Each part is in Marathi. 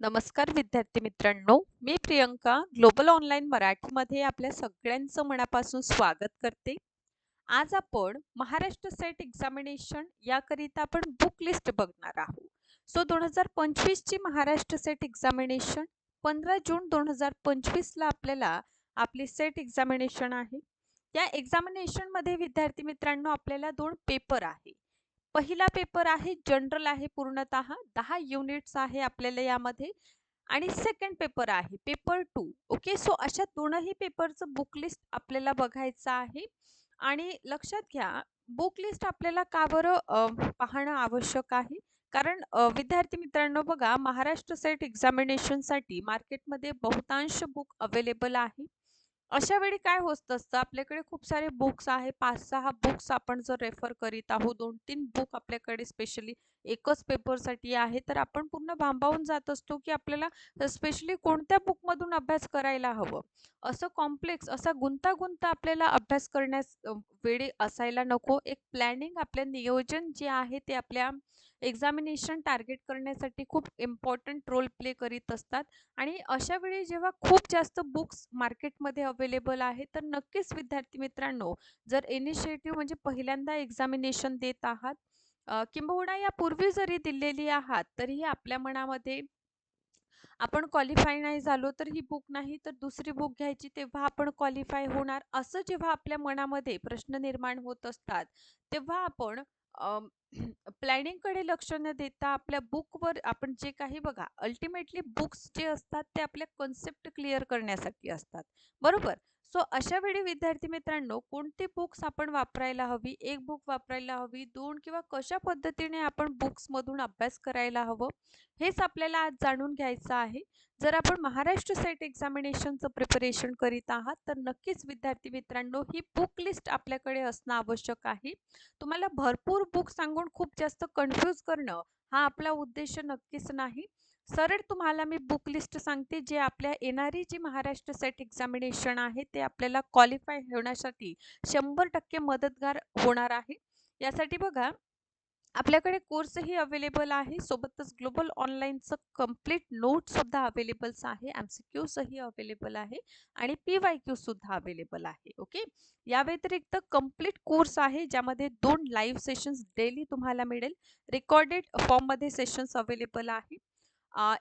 नमस्कार विद्यार्थी मित्रांनो मी प्रियंका ग्लोबल ऑनलाईन मराठीमध्ये आपल्या सगळ्यांचं मनापासून स्वागत करते. आज आपण महाराष्ट्र सेट एक्झामिनेशन याकरिता आपण बुक लिस्ट बघणार आहोत. सो दोन हजार पंचवीसची महाराष्ट्र सेट एक्झामिनेशन पंधरा जून दोन हजार पंचवीसला आपल्याला आपली सेट एक्झामिनेशन आहे. या एक्झामिनेशनमध्ये विद्यार्थी मित्रांनो आपल्याला दोन पेपर आहे. पहिला पेपर आहे जनरल आहे पूर्णतः दहा युनिट्स आहे आपल्याला यामध्ये. आणि सेकंड पेपर आहे पेपर टू. ओके? सो अशा दोनही पेपरचं बुक लिस्ट आपल्याला बघायचं आहे. आणि लक्षात घ्या बुक लिस्ट आपल्याला का बरं पाहणं आवश्यक आहे? कारण विद्यार्थी मित्रांनो बघा महाराष्ट्र सेट एक्झामिनेशनसाठी मार्केटमध्ये बहुतांश बुक अवेलेबल आहे. अशा वेळी काय होत असतं? आपल्याकडे खूप सारे बुक्स आहे. पाच सहा बुक्स आपण जर रेफर करीत आहोत दोन तीन बुक आपल्याकडे स्पेशली एकच पेपरसाठी आहे तर आपण पूर्ण भांबावून जात असतो की आपल्याला स्पेशली कोणत्या बुकमधून अभ्यास करायला हवं? असं कॉम्प्लेक्स असा गुंतागुंत आपल्याला अभ्यास करण्यास वेळी असायला नको. एक प्लॅनिंग आपलं नियोजन जे आहे ते आपल्या एक्झामिनेशन टार्गेट करण्यासाठी खूप इम्पॉर्टंट रोल प्ले करीत असतात. आणि अशा वेळी जेव्हा खूप जास्त बुक्स मार्केटमध्ये अवेलेबल आहे तर नक्कीच विद्यार्थी मित्रांनो जर इनिशिएटिव्ह म्हणजे पहिल्यांदा एक्झामिनेशन देत आहात किंबहुना यापूर्वी जरी दिलेली आहात तरीही आपल्या मनामध्ये आपण क्वालिफाय नाही झालो तर ही बुक नाही तर दुसरी बुक घ्यायची तेव्हा आपण क्वालिफाय होणार. असं जेव्हा आपल्या मनामध्ये प्रश्न निर्माण होत असतात तेव्हा आपण प्लॅनिंगकडे लक्ष न देता आपल्या बुकवर आपण जे काही बघा अल्टिमेटली बुक्स जे असतात ते आपल्या कन्सेप्ट क्लिअर करण्यासाठी असतात. बरोबर? सो अशा वेळी विद्यार्थी मित्रांनो कोणती बुक्स आपण वापरायला हवी? एक बुक वापरायला हवी दोन किंवा कशा पद्धतीने आपण बुक्समधून अभ्यास करायला हवं? हेच आपल्याला आज जाणून घ्यायचं आहे. जर आपण महाराष्ट्र सेट एक्झामिनेशनचं प्रिपरेशन करीत आहात तर नक्कीच विद्यार्थी मित्रांनो ही बुक लिस्ट आपल्याकडे असणं आवश्यक आहे. तुम्हाला भरपूर बुक सांगून खूप जास्त कन्फ्यूज करणं हा आपला उद्देश नक्कीच नाही. सरळ तुम्हाला मी बुक लिस्ट सांगते जे आपल्या येणारी जी महाराष्ट्र सेट एक्झामिनेशन आहे ते आपल्याला क्वालिफाय होण्यासाठी शंभर टक्के मदतगार होणार आहे. यासाठी बघा आपल्याकडे कोर्सही अवेलेबल आहे. सोबतच ग्लोबल ऑनलाईनचं कंप्लीट नोटसुद्धा अवेलेबल्स आहे. एम सी क्यूसही अवेलेबल आहे. आणि पी वाय क्यूसुद्धा अवेलेबल आहे. ओके या व्यतिरिक्त कंप्लीट कोर्स आहे ज्यामध्ये दोन लाईव्ह सेशन्स डेली तुम्हाला मिळेल. रेकॉर्डेड फॉर्ममध्ये सेशन्स अवेलेबल आहे.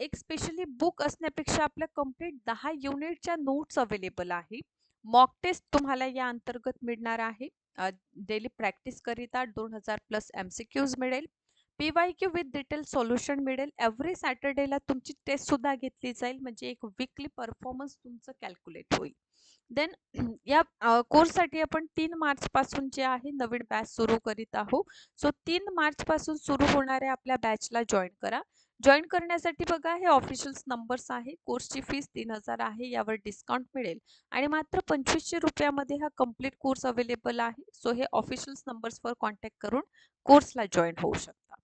एक स्पेशली बुक असण्यापेक्षा आपल्या कंप्लीट दहा युनिटच्या नोट्स अवेलेबल आहे. मॉक टेस्ट तुम्हाला या अंतर्गत मिळणार आहे. डेली प्रॅक्टिस करिता दोन हजार प्लस एम सी क्यूज मिळेल. P Y Q with detail solution मिळेल. एव्हरी सॅटर्डेला तुमची टेस्ट सुद्धा घेतली जाईल. म्हणजे एक वीकली परफॉर्मन्स तुमचं कॅल्क्युलेट होईल. देन या कोर्ससाठी आपण तीन मार्च पासून जे आहे नवीन बॅच सुरू करीत आहोत. सो तीन मार्च पासून सुरू होणाऱ्या आपल्या बॅचला जॉईन करा. जॉईन करण्यासाठी बघा हे ऑफिशियल्स नंबर्स आहे. कोर्सची फीस तीन हजार आहे यावर डिस्काउंट मिळेल. आणि मात्र पंचवीसशे रुपयामध्ये हा कंप्लीट कोर्स अवेलेबल आहे. सो हे ऑफिशियल्स नंबर्सवर कॉन्टॅक्ट करून कोर्सला जॉईन होऊ शकता.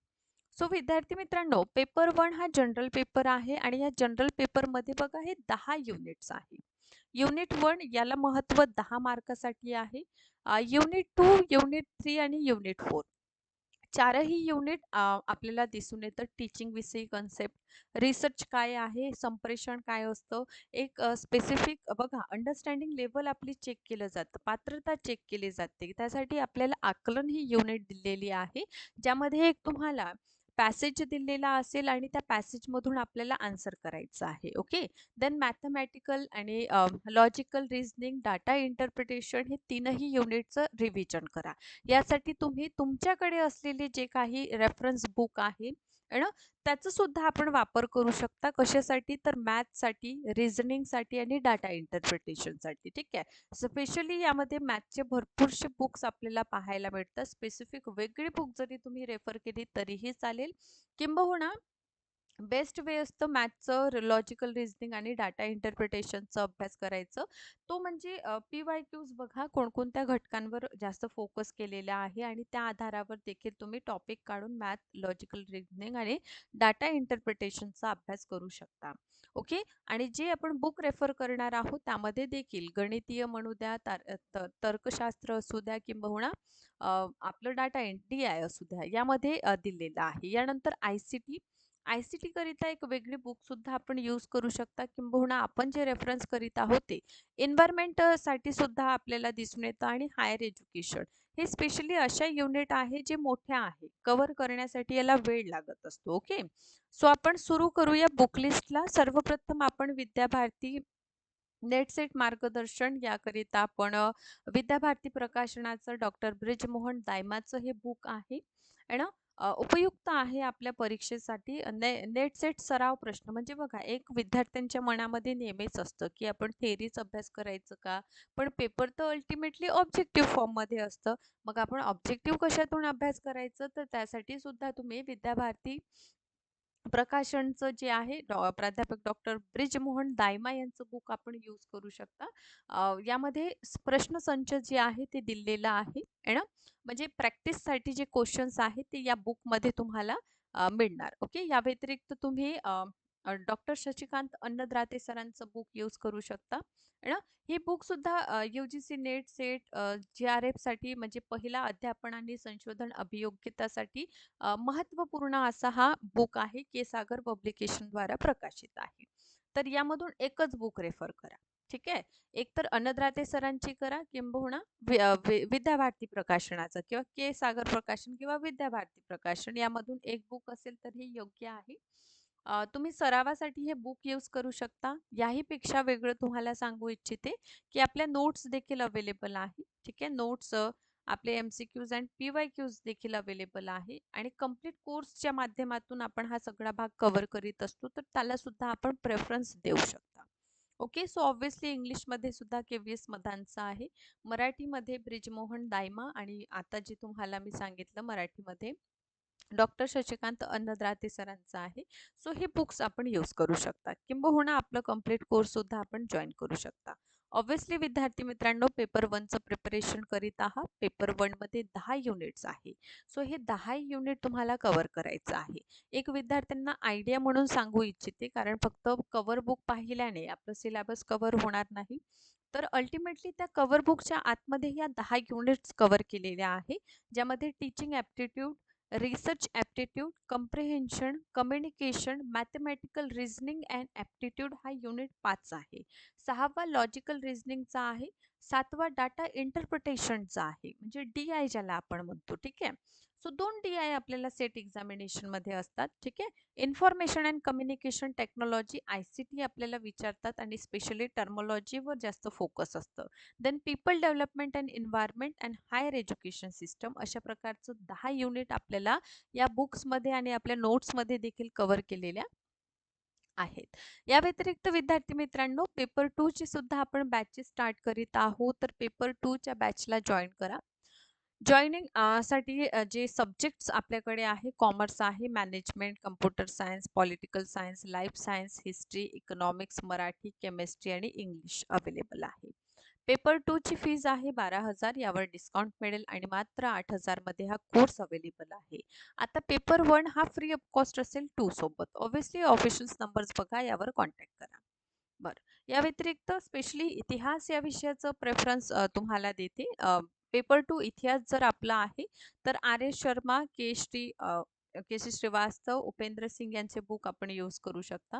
सो विद्यार्थी मित्रांनो पेपर वन हा जनरल पेपर आहे आणि या जनरल पेपरमध्ये बघा हे दहा युनिट्स आहे. युनिट वन याला महत्त्व दहा मार्कासाठी आहे. युनिट टू युनिट थ्री आणि युनिट फोर. चारही युनिट आपल्याला दिसून येतं. टीचिंग विषयी कन्सेप्ट रिसर्च काय आहे संप्रेषण काय असतं? एक स्पेसिफिक बघा अंडरस्टँडिंग लेवल आपली चेक केलं जातं. पात्रता चेक केली जाते. त्यासाठी आपल्याला आकलन ही युनिट दिलेली आहे ज्यामध्ये एक तुम्हाला पॅसेज दिलेला असेल आणि त्या पॅसेजमधून आपल्याला आन्सर करायचा आहे ओके देन मॅथमॅटिकल आणि लॉजिकल रिझनिंग डाटा इंटरप्रिटेशन हे तीनही युनिटचं रिव्हिजन करा. यासाठी तुम्ही तुमच्याकडे असलेले जे काही रेफरन्स बुक आहे ना? त्याचा सुद्धा आपण वापर करू शकता कशासाठी? तर मॅथसाठी रिझनिंगसाठी आणि डाटा इंटरप्रिटेशनसाठी ठीक आहे? स्पेशली यामध्ये मॅथचे भरपूरसे बुक्स आपल्याला पाहायला मिळतात. स्पेसिफिक वेगळी बुक जरी तुम्ही रेफर केली तरीही चालेल. किंबहुना बेस्ट वे असतं मॅथचं लॉजिकल रिझनिंग आणि डाटा इंटरप्रिटेशनचा अभ्यास करायचं. तो म्हणजे पी वाय क्यूज बघा कोणकोणत्या घटकांवर जास्त फोकस केलेला आहे आणि त्या आधारावर देखील तुम्ही टॉपिक काढून मॅथ लॉजिकल रिझनिंग आणि डाटा इंटरप्रिटेशनचा अभ्यास करू शकता. ओके? आणि जे आपण बुक रेफर करणार आहोत त्यामध्ये देखील गणितीय म्हणू द्या तार- त- तर्कशास्त्र असू द्या किंबहुना आपलं डाटा एन डी आय असू द्या यामध्ये दिलेलं आहे. यानंतर I C T I C टीकरिता एक वेगळी बुकसुद्धा आपण यूज करू शकता किंबहुना आपण जे रेफरन्स करीत आहोत ते एन्व्हायरमेंटसाठी सुद्धा आपल्याला दिसून येतं आणि हायर एज्युकेशन हे स्पेशली अशा युनिट आहे जे मोठ्या आहे कव्हर करण्यासाठी याला वेळ लागत असतो ओके सो आपण सुरू करूया बुक लिस्टला सर्वप्रथम आपण विद्याभारती नेटसेट मार्गदर्शन याकरिता आपण विद्याभारती प्रकाशनाचं डॉक्टर ब्रिजमोहन दायमाचं हे बुक आहे. आहे ना उपयुक्त आहे आपल्या परीक्षेसाठी? ने नेट सेट सराव प्रश्न. म्हणजे बघा एक विद्यार्थ्यांच्या मनामध्ये नेहमीच असतं की आपण थेरीच अभ्यास करायचं का? पण पेपर तर अल्टिमेटली ऑब्जेक्टिव्ह फॉर्ममध्ये असतं. मग आपण ऑब्जेक्टिव्ह कशातून अभ्यास करायचं? तर त्यासाठी सुद्धा तुम्ही विद्याभारती प्रकाशनचं जे आहे डॉ प्राध्यापक डॉक्टर ब्रिजमोहन दायमा यांचं बुक आपण यूज करू शकता. यामध्ये प्रश्नसंच जे आहे ते दिलेलं आहे. ना म्हणजे प्रॅक्टिससाठी जे क्वेश्चन्स आहेत ते या बुकमध्ये तुम्हाला मिळणार. ओके या व्यतिरिक्त तुम्ही डॉक्टर शशिकांत अन्नद्राते सरांचं बुक यूज करू शकता. ना ही बुक सुद्धा U G C NET SET J R एफसाठी म्हणजे पहिला अध्यापन आणि संशोधन अभियोग्यतासाठी महत्त्वपूर्ण असा हा बुक आहे के सागर पब्लिकेशन द्वारा प्रकाशित आहे. तर यामधून एकच बुक रेफर करा. ठीक आहे? एक तर अन्नद्राते सरांची करा किंबहुना विद्याभारती प्रकाशनाचं किंवा के सागर प्रकाशन किंवा विद्याभारती प्रकाशन यामधून एक बुक असेल तर हे योग्य आहे. तुम्ही सरावासाठी हे बुक यूज करू शकता. याहीपेक्षा वेगळं तुम्हाला सांगू इच्छिते की आपल्या नोट्स देखील अवेलेबल आहे. ठीक आहे? नोट्स आपले M C Qs and P Y Qs देखील अवेलेबल आहे आणि कंप्लीट कोर्सच्या माध्यमातून आपण हा सगळा भाग कव्हर करीत असतो तर त्याला सुद्धा आपण प्रेफरन्स देऊ शकता. ओके सो ऑब्व्हियसली इंग्लिशमध्ये सुद्धा के व्ही एस मधांचा आहे. मराठीमध्ये ब्रिजमोहन दायमा आणि आता जे तुम्हाला मी सांगितलं मराठीमध्ये डॉक्टर शशिकांत अन्नद्राते सरांचा आहे. सो हे बुक्स आपण यूज करू शकता. किंबहुना आपलं कंप्लीट कोर्ससुद्धा आपण जॉईन करू शकता. ऑब्व्हियसली विद्यार्थी मित्रांनो पेपर वनचं प्रिपरेशन करीत आहात. पेपर वनमध्ये दहा युनिट्स आहे. सो हे दहा युनिट तुम्हाला कवर करायचं आहे. एक विद्यार्थ्यांना आयडिया म्हणून सांगू इच्छिते कारण फक्त कवर बुक पाहिल्याने आपलं सिलेबस कवर होणार नाही. तर अल्टिमेटली त्या कवर बुकच्या आतमध्ये या दहा युनिट्स कव्हर केलेल्या आहे ज्यामध्ये teaching aptitude research aptitude comprehension communication mathematical reasoning and aptitude हा युनिट पाच आहे. सहावा लॉजिकल रिझनिंगचा आहे. सातवा डाटा इंटरप्रिटेशनचा आहे. म्हणजे डी आय ज्याला आपण म्हणतो. ठीक आहे? सो दोन डी आय आपल्याला सेट एक्झामिनेशनमध्ये असतात ठीक आहे? Information and communication technology I C T आपल्याला विचारतात आणि स्पेशली टर्मॉलॉजीवर जास्त फोकस असतं. Then people development and environment and higher education system अशा प्रकारचं दहा युनिट आपल्याला या बुक्समध्ये आणि आपल्या नोट्समध्ये देखील कव्हर केलेल्या आहेत. या व्यतिरिक्त विद्यार्थी मित्रांनो पेपर टूची सुद्धा आपण बॅचेस स्टार्ट करीत आहोत. तर पेपर टूच्या बॅचला जॉईन करा. जॉईनिंगसाठी जे सब्जेक्ट्स आपल्याकडे आहे कॉमर्स आहे management computer science political science life science history economics Marathi chemistry आणि इंग्लिश अवेलेबल आहे. पेपर टू ची फीज आहे बारा हजार यावर डिस्काउंट मिळेल आणि मात्र आठ हजारमध्ये हा कोर्स अवेलेबल आहे. आता पेपर वन हा फ्री ऑफ कॉस्ट असेल टू सोबत. ऑब्व्हियसली ऑफिशियल्स नंबर्स बघा यावर कॉन्टॅक्ट करा. बरं या व्यतिरिक्त स्पेशली इतिहास या विषयाचं प्रेफरन्स तुम्हाला देते. पेपर टू इतिहास जर आपला आहे तर R S Sharma K Shri K Shri Srivastava Upendra Singh यांचे बुक आपण यूज करू शकता.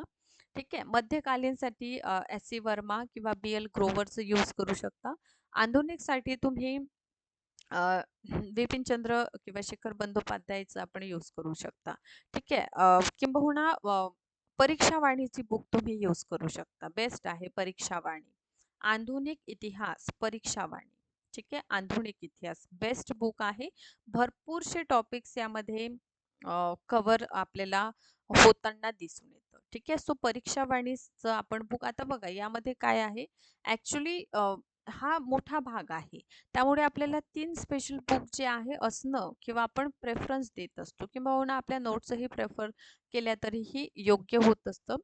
ठीक आहे? मध्यकालीनसाठी एस सी वर्मा किंवा बी एल ग्रोवरचं यूज करू शकता. आधुनिकसाठी तुम्ही बिपिन चंद्र किंवा शेखर बंदोपाध्यायचं आपण यूज करू शकता. ठीक आहे? किंबहुना परीक्षावाणीची बुक तुम्ही यूज करू शकता. बेस्ट आहे परीक्षावाणी. आधुनिक इतिहास परीक्षावाणी. ठीक आहे? आधुनिक इतिहास. बेस्ट बुक आहे. भरपूरसे टॉपिक्स यामध्ये कव्हर आपल्याला होताना दिसून येतं. ठीक आहे? सो परीक्षावाणीचं आपण बुक आता बघा यामध्ये काय आहे? ॲक्च्युली हा मोठा भाग आहे. त्यामुळे आपल्याला तीन स्पेशल बुक जे आहे असणं किंवा आपण प्रेफरन्स देत असतो. किंवा हो आपल्या नोट्सही प्रेफर केल्या तरीही योग्य होत असतं.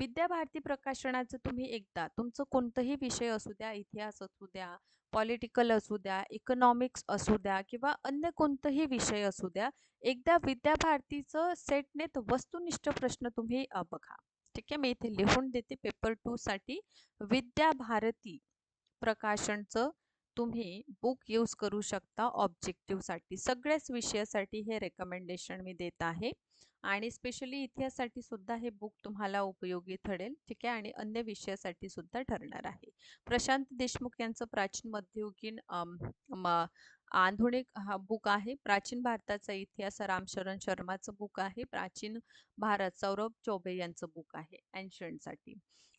विद्याभारती प्रकाशनाचं तुम्ही एकदा तुमचं कोणतंही विषय असू द्या इतिहास असू द्या पॉलिटिकल असू द्या इकॉनॉमिक्स असू द्या किंवा अन्य कोणतंही विषय असू द्या एकदा विद्याभारतीचं सेटनेत वस्तुनिष्ठ प्रश्न तुम्ही बघा. ठीक आहे मी इथे लिहून देते पेपर टूसाठी विद्याभारती प्रकाशनचं तुम्ही बुक यूज करू शकता ऑब्जेक्टिव्हसाठी सगळ्याच विषयासाठी हे रेकमेंडेशन मी देत आहे. आणि स्पेशली इतिहासासाठी सुद्धा हे बुक तुम्हाला उपयोगी ठरेल ठीक आहे? आणि अन्य विषयासाठी सुद्धा ठरणार आहे. प्रशांत देशमुख यांचं प्राचीन मध्ययुगीन म- आधुनिक हा बुक आहे. प्राचीन भारताचा इतिहास रामशरण शर्माचं बुक आहे. प्राचीन भारत सौरभ चौबे यांचं बुक आहे. अँशंटसाठी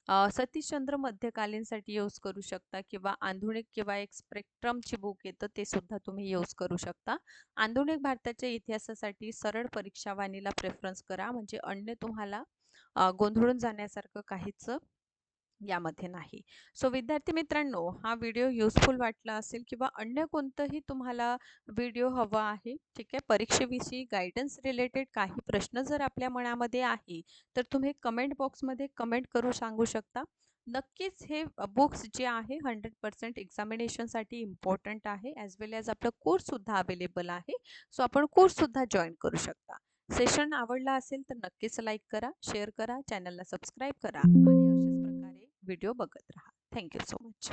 सतीशचंद्र मध्यकालीनसाठी यूज करू शकता किंवा आधुनिक किंवा एक स्पेक्ट्रमची बुक येतं ते सुद्धा तुम्ही यूज करू शकता. आधुनिक भारताच्या इतिहासासाठी सरळ परीक्षावाणीला प्रेफरन्स करा म्हणजे अन्य तुम्हाला गोंधळून जाण्यासारखं काहीच यामध्ये नाही. सो विद्यार्थी मित्रांनो हा व्हिडिओ युजफुल वाटला असेल किंवा अन्य कोणतंही तुम्हाला व्हिडिओ हवा आहे ठीक आहे? परीक्षेविषयी गायडन्स रिलेटेड काही प्रश्न जर आपल्या मनामध्ये आहे तर तुम्ही कमेंट बॉक्समध्ये कमेंट करू सांगू शकता. नक्कीच हे बुक्स जे आहे हंड्रेड पर्सेंट एक्झामिनेशनसाठी इम्पॉर्टंट आहे ॲज वेल ॲज आपलं कोर्ससुद्धा अवेलेबल आहे. सो आपण कोर्ससुद्धा जॉईन करू शकता. सेशन आवडला असेल तर नक्कीच लाईक करा शेअर करा चॅनलला सबस्क्राईब करा. आणि व्हिडिओ बघत राहा. Thank you so much.